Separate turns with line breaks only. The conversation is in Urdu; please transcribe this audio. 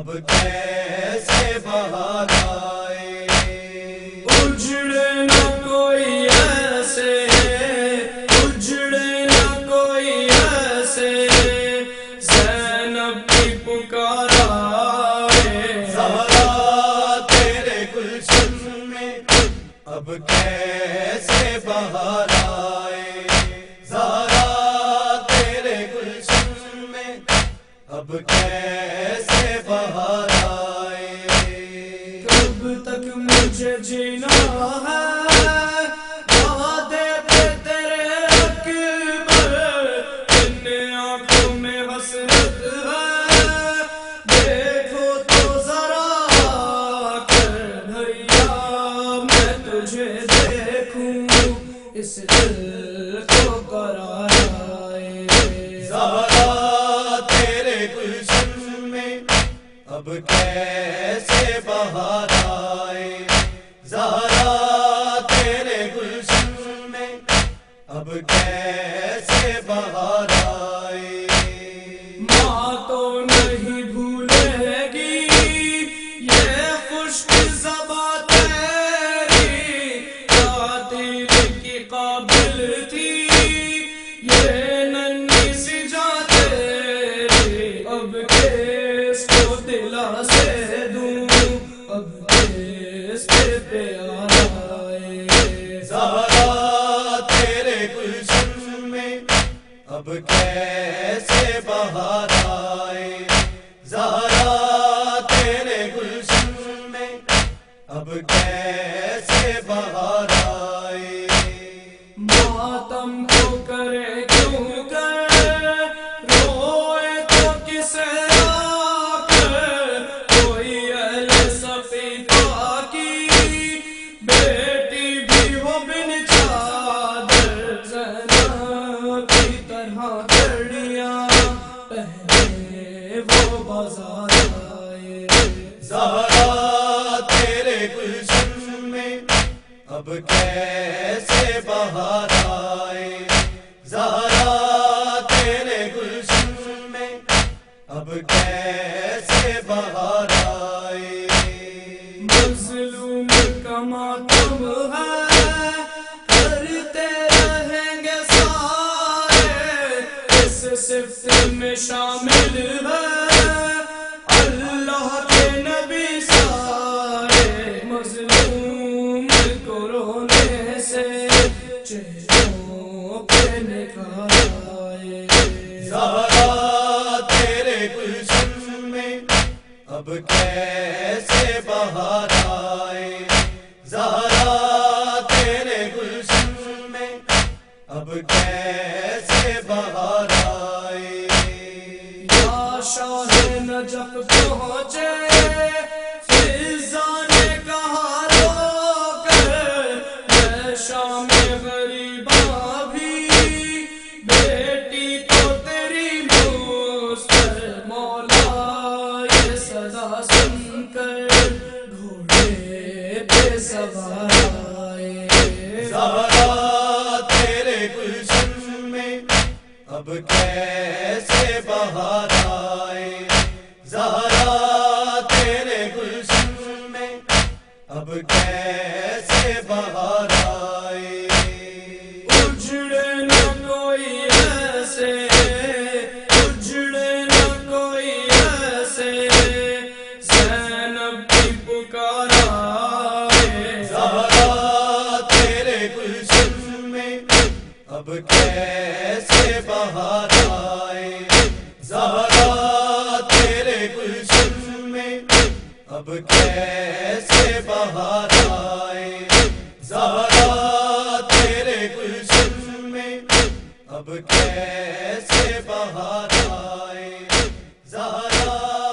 اب کیسے بہلائے اجڑ نہ کوئی ایسے اجڑ
نہ کوئی ایسے۔ زینب کی پکارا زہرا تیرے گلشن میں اب کیسے بہار آئے؟ زہرا تیرے گلشن میں اب کیسے اس دل کو قرار آئے
زارا تیرے گلشن میں اب کیسے بہار آئے
زہرا قابل تھی یہ ننھی سی جان تیری، اب کس کو دلا سے دوں؟ اب کس پہ پیار آئے
زارا تیرے گلشن میں، اب کیسے بہار آئے زارا تیرے گلشن میں، اب کیسے بہار
بازار آئے۔
زہرا تیرے گلشن میں اب کیسے بہار آئے۔ زہرا تیرے گلشن میں اب کیسے بہار آئے۔
مظلوم کا ماتم ہے۔ کرتے رہیں گے سارے۔ میں شامل ہے۔
تیرے گلشن میں اب کیسے بہار آئے زہرا تیرے گلشن میں اب کیسے بہار آئے
یا شاہ نجف پہنچے فضا نے کہا رو کر شام صدا سن کر گھوڑے پہ سوار آئے
زہرا تیرے گلشن میں اب کیسے بہار آئے زہرا تیرے گلشن میں اب کیسے بہار اب کیسے بہار آئے؟ زہرا تیرے گلشن میں اب کیسے بہار آئے؟ زہرا تیرے گلشن میں اب کیسے بہار آئے؟ زہرا